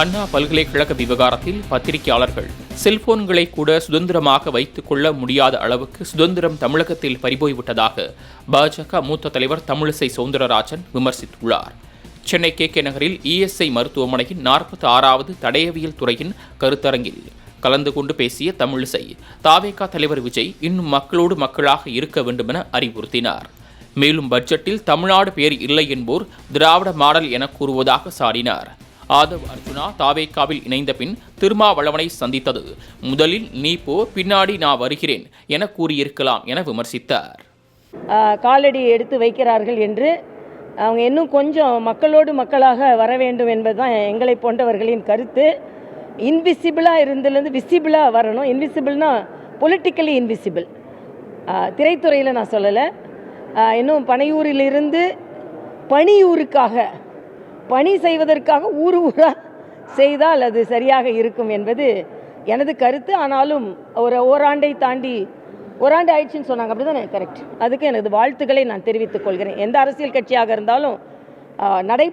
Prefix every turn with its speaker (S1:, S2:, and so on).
S1: அண்ணா பல்கலைக்கழக விவகாரத்தில் பத்திரிகையாளர்கள் செல்போன்களை கூட சுதந்திரமாக வைத்துக் கொள்ள முடியாத அளவுக்கு சுதந்திரம் தமிழகத்தில் பறிபோய்விட்டதாக பாஜக மூத்த தலைவர் தமிழிசை சவுந்தரராஜன் விமர்சித்துள்ளார். சென்னை கே கே நகரில் இஎஸ்ஐ மருத்துவமனையின் நாற்பத்தி ஆறாவது தடயவியல் துறையின் கருத்தரங்கில் கலந்து கொண்டு பேசிய தமிழிசை தாவேகா தலைவர் விஜய் இன்னும் மக்களோடு மக்களாக இருக்க வேண்டுமென அறிவுறுத்தினார். மேலும் பட்ஜெட்டில் தமிழ்நாடு பேர் இல்லை என்போர் திராவிட மாடல் என கூறுவதாக சாடினார். ஆதவ் அர்ஜுனா தாவேக்காவில் இணைந்த பின் திருமாவளவனை சந்தித்தது. முதலில் நீ போ பின்னாடி நான் வருகிறேன் என கூறியிருக்கலாம் என விமர்சித்தார்.
S2: காலடி எடுத்து வைக்கிறார்கள் என்று அவங்க இன்னும் கொஞ்சம் மக்களோடு மக்களாக வர வேண்டும் என்பதுதான் எங்களை போன்றவர்களின் கருத்து. இன்விசிபிளாக இருந்ததுலேருந்து விசிபிளாக வரணும். இன்விசிபிள்னா பொலிட்டிக்கலி இன்விசிபிள் திரைத்துறையில் நான் சொல்லலை. இன்னும் பனையூரிலிருந்து பனியூருக்காக பணி செய்வதற்காக ஊர் ஊராக செய்தால் அது சரியாக இருக்கும் என்பது எனது கருத்து. ஆனாலும் ஒரு ஓராண்டை தாண்டி ஓராண்டு ஆயிடுச்சுன்னு சொன்னாங்க. அப்படி தானே கரெக்ட் அதுக்கு எனது வாழ்த்துக்களை நான் தெரிவித்துக் கொள்கிறேன். எந்த அரசியல் கட்சியாக இருந்தாலும் நடை